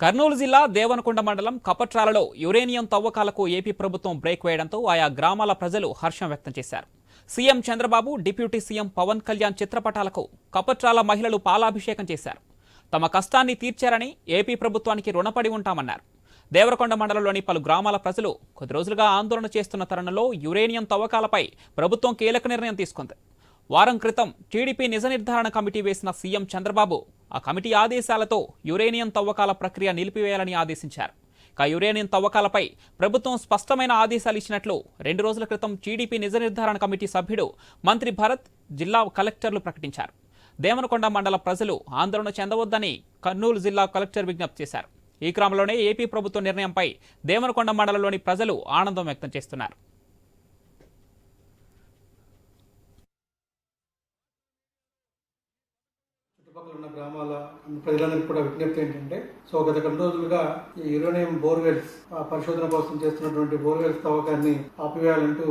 కర్నూలు జిల్లా దేవనకొండ మండలం కపట్రాలలో యురేనియం తవ్వకాలకు ఏపీ ప్రభుత్వం బ్రేక్ వేయడంతో ఆయా గ్రామాల ప్రజలు హర్షం వ్యక్తం చేశారు. CM Chandrababu deputy CM Pawan Kalyan చిత్రపటాలకు Kapatrala మహిళలు పాలాభిషేకం చేశారు. తమ కష్టాన్ని తీర్చారని ఏపీ ప్రభుత్వానికి రుణపడి ఉంటామన్నారు. దేవరకొండ మండలంలోని పలు గ్రామాల ప్రజలు కొద్ది రోజులుగా ఆందోళన చేస్తున్న తరుణంలో యురేనియం తవ్వకాలపై ప్రభుత్వం కీలక నిర్ణయం తీసుకుంది. వారం క్రితం టీడీపీ నిజ నిర్ధారణ కమిటీ వేసిన సీఎం చంద్రబాబు ఆ కమిటీ ఆదేశాలతో యురేనియం తవ్వకాల ప్రక్రియ నిలిపివేయాలని ఆదేశించారు. ఇక యురేనియం తవ్వకాలపై ప్రభుత్వం స్పష్టమైన ఆదేశాలు ఇచ్చినట్లు రెండు రోజుల క్రితం టీడీపీ నిజ నిర్ధారణ కమిటీ సభ్యుడు మంత్రి భరత్ జిల్లా కలెక్టర్లు ప్రకటించారు. దేవనకొండ మండల ప్రజలు ఆందోళన చెందవద్దని కర్నూలు జిల్లా కలెక్టర్ విజ్ఞప్తి చేశారు. ఈ క్రమంలోనే ఏపీ ప్రభుత్వ నిర్ణయంపై దేవనకొండ మండలంలోని ప్రజలు ఆనందం వ్యక్తం చేస్తున్నారు చుట్టుపక్కల ఉన్న గ్రామాల ప్రజలందరికీ కూడా విజ్ఞప్తి ఏంటంటే సో గత కొన్ని రోజులుగా ఈ యురేనియం బోర్వెల్స్ పరిశోధన కోసం చేస్తున్నటువంటి బోర్వెల్స్ తవ్వకాన్ని ఆపివేయాలంటూ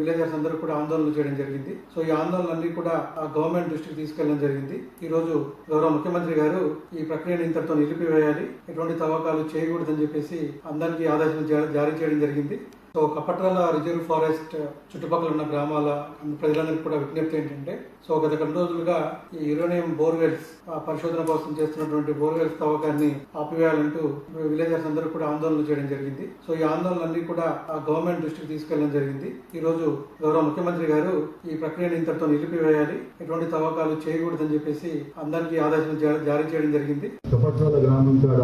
విలేజర్స్ అందరూ కూడా ఆందోళన చేయడం జరిగింది. సో ఈ ఆందోళనలన్నీ కూడా ఆ గవర్నమెంట్ దృష్టికి తీసుకెళ్ళడం జరిగింది. ఈ రోజు గౌరవ ముఖ్యమంత్రి గారు ఈ ప్రక్రియను ఇంతటితో నిలిపివేయాలి ఎటువంటి తవ్వకాలు చేయకూడదని చెప్పేసి అందరికీ ఆదేశం జారీ చేయడం జరిగింది. సో కపట్రాల రిజర్వ్ ఫారెస్ట్ చుట్టుపక్కల ఉన్న గ్రామాల ప్రజలందరికీ కూడా విజ్ఞప్తి ఏంటంటే సో గత కొన్ని రోజులుగా ఈ యురేనియం బోర్వెల్స్ ఆ పరిశోధన కోసం చేస్తున్నటువంటి బోర్వెల్స్ తవ్వకాన్ని ఆపివేయాలంటూ విలేజర్స్ అందరూ కూడా ఆందోళన చేయడం జరిగింది. సో ఈ ఆందోళనలన్నీ కూడా ఆ గవర్నమెంట్ దృష్టికి తీసుకెళ్ళడం జరిగింది. ఈ రోజు గౌరవ ముఖ్యమంత్రి గారు ఈ ప్రక్రియను ఇంతటితో నిలిపివేయాలి ఎటువంటి తవ్వకాలు చేయకూడదని చెప్పేసి అందరికీ ఆదేశం జారీ చేయడం జరిగింది. గ్రామం కాడ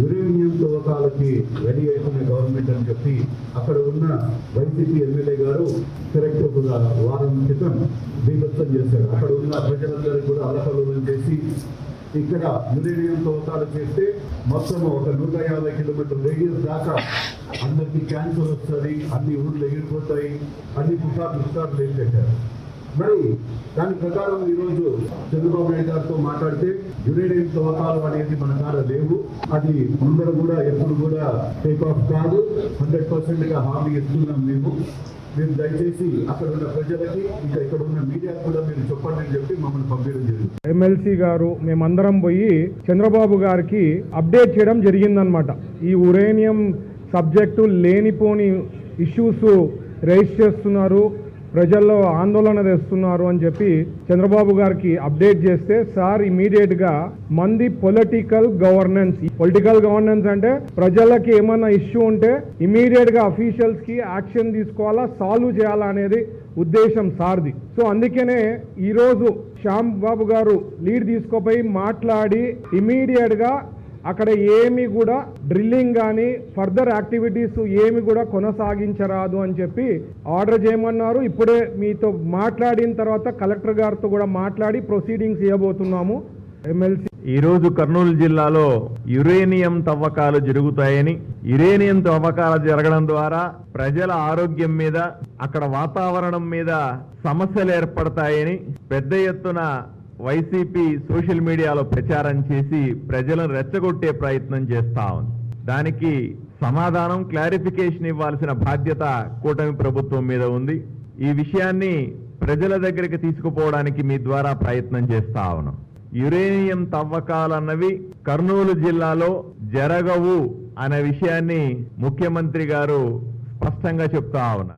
యురేనియం తవ్వకాలకి రెడీ అవుతున్న గవర్నమెంట్ అని చెప్పి అక్కడ ఉన్న వైసీపీ ఎమ్మెల్యే గారు కరెక్ట్ ఒక వారం క్రితం బీభత్సం చేశారు. అక్కడ ఉన్న ప్రజలందరూ కూడా అలకలోలం చేసి ఇక్కడ యురేనియం తవ్వకాలు చేస్తే మొత్తం ఒక నూట యాభై కిలోమీటర్ రేడియస్ దాకా అందరికీ క్యాన్సర్ వస్తుంది అన్ని ఊళ్ళు ఎగిరిపోతాయి అన్ని పుకార్లు పుకార్లు ఏం పెట్టారు మరి దాని ప్రకారం ఈరోజు చంద్రబాబు నాయుడు గారితో మాట్లాడితే యునైటెడ్ తవ్వకాలు అనేది మన కాడ లేవు. అది ముందర కూడా ఎప్పుడు కూడా టేక్ ఆఫ్ కాదు. హండ్రెడ్ పర్సెంట్గా హామీ ఇస్తున్నాం మేము. మీరు దయచేసి అక్కడ ఉన్న ప్రజలకి ఇంకా ఇక్కడ ఉన్న మీడియా కూడా మీరు చెప్పండి అని చెప్పి మమ్మల్ని పంపించడం జరిగింది. ఎమ్మెల్సీ గారు మేమందరం పోయి చంద్రబాబు గారికి అప్డేట్ చేయడం జరిగిందనమాట ఈ ఉరేనియం సబ్జెక్టు లేనిపోని ఇష్యూస్ రైజ్ చేస్తున్నారు. ప్రజల్లో ఆందోళన తెస్తున్నారు అని చెప్పి చంద్రబాబు గారికి అప్డేట్ చేస్తే సార్ ఇమీడియట్గా మంది పొలిటికల్ గవర్నెన్స్ పొలిటికల్ గవర్నెన్స్ అంటే ప్రజలకి ఏమైనా ఇష్యూ ఉంటే ఇమీడియట్గా అఫీషియల్స్కి యాక్షన్ తీసుకోవాలా సాల్వ్ చేయాలా అనేది ఉద్దేశం సార్ది. సో అందుకనే ఈరోజు శ్యామ్ బాబు గారు లీడ్ తీసుకోపోయి మాట్లాడి ఇమీడియట్గా అక్కడ ఏమి కూడా డ్రిల్లింగ్ కానీ ఫర్దర్ యాక్టివిటీస్ ఏమి కూడా కొనసాగించరాదు అని చెప్పి ఆర్డర్ చేయమన్నారు. ఇప్పుడే మీతో మాట్లాడిన తర్వాత కలెక్టర్ గారితో కూడా మాట్లాడి ప్రొసీడింగ్స్ ఇవ్వబోతున్నాము. ఎమ్మెల్సీ ఈరోజు కర్నూలు జిల్లాలో యురేనియం తవ్వకాలు జరుగుతాయని యురేనియం తవ్వకాలు జరగడం ద్వారా ప్రజల ఆరోగ్యం మీద అక్కడ వాతావరణం మీద సమస్యలు ఏర్పడతాయని పెద్ద ఎత్తున వైసీపీ సోషల్ మీడియాలో ప్రచారం చేసి ప్రజలను రెచ్చగొట్టే ప్రయత్నం చేస్తా ఉంది. దానికి సమాధానం క్లారిఫికేషన్ ఇవ్వాల్సిన బాధ్యత కూటమి ప్రభుత్వం మీద ఉంది. ఈ విషయాన్ని ప్రజల దగ్గరికి తీసుకుపోవడానికి మీ ద్వారా ప్రయత్నం చేస్తా ఉన్నాం. యురేనియం తవ్వకాలన్నవి కర్నూలు జిల్లాలో జరగవు అనే విషయాన్ని ముఖ్యమంత్రి గారు స్పష్టంగా చెప్తా ఉన్నారు.